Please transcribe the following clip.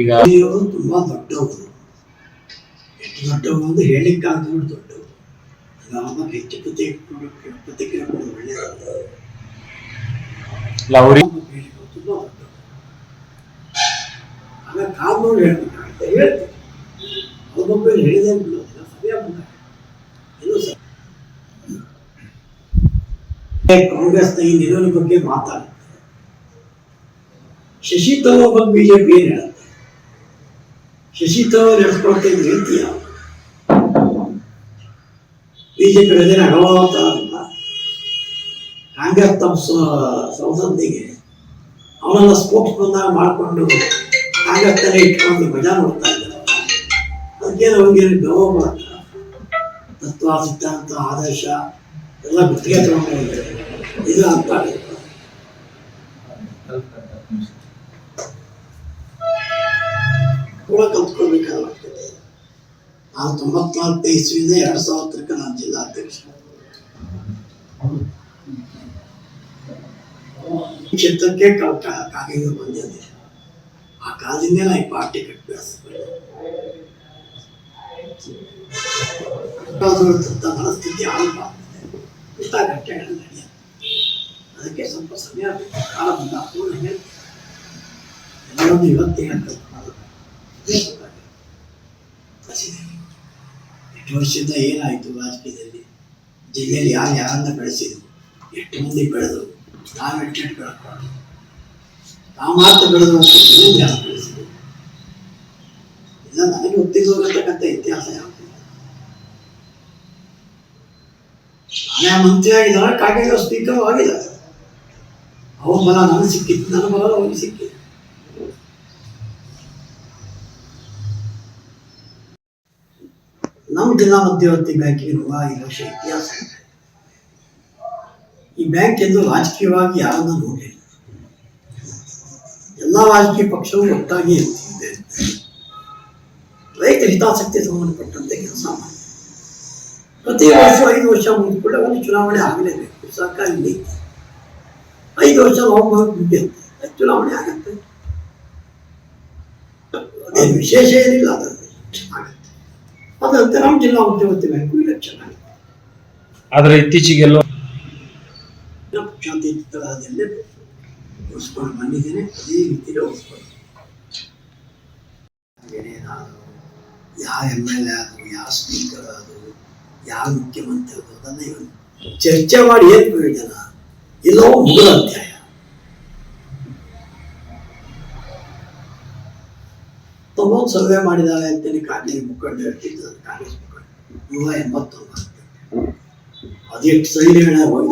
ಈಗ ತುಂಬಾ ದೊಡ್ಡವರು. ಎಷ್ಟು ದೊಡ್ಡವರು ಅಂತ ಹೇಳಿಕ್ಕಾಗದವರು ದೊಡ್ಡವರು. ಆವಾಗ ಹೆಚ್ಚು ಪ್ರತಿಕ್ರಿಯೆ ಪ್ರತಿಕ್ರಿಯೆ ಕೊಡೋದು ಒಳ್ಳೆಯದು ತುಂಬಾ ಆಗ ಹೇಳ್ಬೇಕಾಗುತ್ತೆ. ಹೇಳಿದೆ ಬಿಡೋದಿಲ್ಲ ಸಮಯ ಬಂದಾಗ ಇದು ಸರ್. ಕಾಂಗ್ರೆಸ್ನ ಈ ನಿಲುವಿನ ಬಗ್ಗೆ ಮಾತಾಡುತ್ತೆ ಶಶಿ ತರೋ ಬಗ್ಗೆ ಬಿಜೆಪಿ ಏನ್ ಹೇಳುತ್ತೆ ಶಶಿ ತರೂರ್ ನಡೆಸ್ಕೊಳ್ತಾ ಇದ್ದ ರೀತಿ ಯಾವುದು ಬಿಜೆಪಿ ಅದೇನು ಅಗವಾತ ಅಲ್ಲ ಕಾಂಗ್ರೆಸ್ ತಮ್ಮ ಸಂಸತ್ತಿಗೆ ಅವನೆಲ್ಲ ಸ್ಪೋರ್ಟ್ಸ್ ಬಂದಾಗ ಮಾಡಿಕೊಂಡು ಕಾಂಗ್ರೆಸ್ ತಲೆ ಇಟ್ಕೊಂಡು ಮಜಾ ನೋಡ್ತಾ ಇದ್ದಾರೆ ಅದಕ್ಕೇನು ಅವ್ರಿಗೆ ಗೌರವ ಬರಲ್ಲ ತತ್ವ ಸಿದ್ಧಾಂತ ಆದರ್ಶ ಎಲ್ಲ ಗುತ್ತಿಗೆ ತಗೊಂಡಿದ್ದಾರೆ. ಇದು ಅರ್ಥ ನಾನು ತೊಂಬತ್ನಾಲ್ಕು ಇಸ್ವಿಯಿಂದ ಎರಡು ಸಾವಿರದ ತನಕ ನಾನು ಜಿಲ್ಲಾಧ್ಯಕ್ಷ ಈ ಕ್ಷೇತ್ರಕ್ಕೆ ಕಾಗಿಗೆ ಬಂದಿದ್ದೆ ಆ ಕಾಲದಿಂದ ನಾನು ಈ ಪಾರ್ಟಿ ಕಟ್ಟಿಸ್ಕೊಂಡೆ ಮನಸ್ಥಿತಿ ಆಗಬಾರ್ದು ಇಂಥ ಘಟನೆಗಳು ನಡೆಯುತ್ತೆ ಅದಕ್ಕೆ ಸ್ವಲ್ಪ ಸಮಯ ಬೇಕು ಕಾಲ ಬಂದ ಪೂರ್ಣ ಹೇಳ್ತೀನಿ ಎಲ್ಲರನ್ನು ಇವತ್ತೇ ಹೇಳ್ತಾರೆ ವರ್ಷದಿಂದ ಏನಾಯಿತು ರಾಜಕೀಯದಲ್ಲಿ ಜಿಲ್ಲೆಯಲ್ಲಿ ಯಾರು ಯಾರನ್ನ ಬೆಳೆಸಿದ್ರು ಎಷ್ಟು ಮಂದಿ ಬೆಳೆದ್ರು? ನಾವು ಎಷ್ಟು ಬೆಳಕೊಂಡು ನಾವು ಮಾತ್ರ ಬೆಳೆದು ಅಂತ ಇನ್ನೊಂದು ಯಾರು ಬೆಳೆಸಿದ್ರು ಇಲ್ಲ ನನಗೆ ಗೊತ್ತಿರೋತಕ್ಕಂಥ ಇತಿಹಾಸ ಯಾವುದು? ನಾನೇ ಮಂತ್ರಿ ಆಗಿದ್ದಾರೆ ಕಾಗೆ ಸ್ಪೀಕರ್ ಆಗಿದ್ದಾರೆ ಅವನ ಬಲ ನನಗೆ ಸಿಕ್ಕಿತ್ತು, ನನ್ನ ಬಲ ಅವನಿಗೆ ಸಿಕ್ಕಿತ್ತು. ನಮ್ಮ ಜಿಲ್ಲಾ ಮಧ್ಯವರ್ತಿ ಬ್ಯಾಂಕಿಗಿರುವ ಈ ವರ್ಷ ಇತಿಹಾಸ ಈ ಬ್ಯಾಂಕ್ ಎಂದು ರಾಜಕೀಯವಾಗಿ ಯಾರನ್ನ ನೋಡಲಿಲ್ಲ. ಎಲ್ಲ ರಾಜಕೀಯ ಪಕ್ಷವೂ ಒಟ್ಟಾಗಿ ಇರ್ತಿದೆ. ರೈತ ಹಿತಾಸಕ್ತಿ ಸಂಬಂಧಪಟ್ಟಂತೆ ಕೆಲಸ ಮಾಡಿ ಪ್ರತಿ ವರ್ಷ ಐದು ವರ್ಷ ಮುಂದೆ ಕೂಡ ಒಂದು ಚುನಾವಣೆ ಆಗಲೇಬೇಕು. ಸರ್ಕಾರ ನೀತಿ ಐದು ವರ್ಷ ಹೋಗ್ಬೋದು ಮುಗಿಯುತ್ತೆ. ಚುನಾವಣೆ ಆಗತ್ತೆ. ಅದೇನು ವಿಶೇಷ ಏನಿಲ್ಲ ಅದರಲ್ಲಿ. ಅದಂತೆ ನಮ್ಮ ಜಿಲ್ಲಾ ಉದ್ಯೋಗತಿ ಬ್ಯಾಂಕು ಇಲೆಕ್ಷನ್ ಆಗುತ್ತೆ ಆದ್ರೆ ಇತ್ತೀಚೆಗೆಲ್ಲೋ ಉಳಿಸ್ಕೊಂಡು ಬಂದಿದ್ದೇನೆ ಅದೇ ರೀತಿಯಲ್ಲಿ ಉಳಿಸ್ಕೊಂಡು ಏನೇನಾದ್ರು ಯಾವ ಎಂ ಎಲ್ ಎ ಆದರು ಯಾವ ಸ್ಪೀಕರ್ ಆದರು ಯಾವ ಮುಖ್ಯಮಂತ್ರಿ ಆದರು ಅದನ್ನ ಚರ್ಚೆ ಮಾಡಿ ಏನು ಪ್ರಯೋಜನ? ಎಲ್ಲವೂ ಮೂಲ ಅಧ್ಯಾಯ. ತಗೊಂಡು ಸರ್ವೆ ಮಾಡಿದ್ದಾರೆ ಅಂತೇಳಿ ಕಾಂಗ್ರೆಸ್ ಮುಖಂಡ ಹೇಳ್ತಿದ್ದ ಕಾಂಗ್ರೆಸ್ ಮುಖಂಡ. ನೂರ ಎಂಬತ್ತೊಂಬತ್ತು. ಅದೆಷ್ಟು ಸೈನ್ಯಗಳ ಹೋಗಿ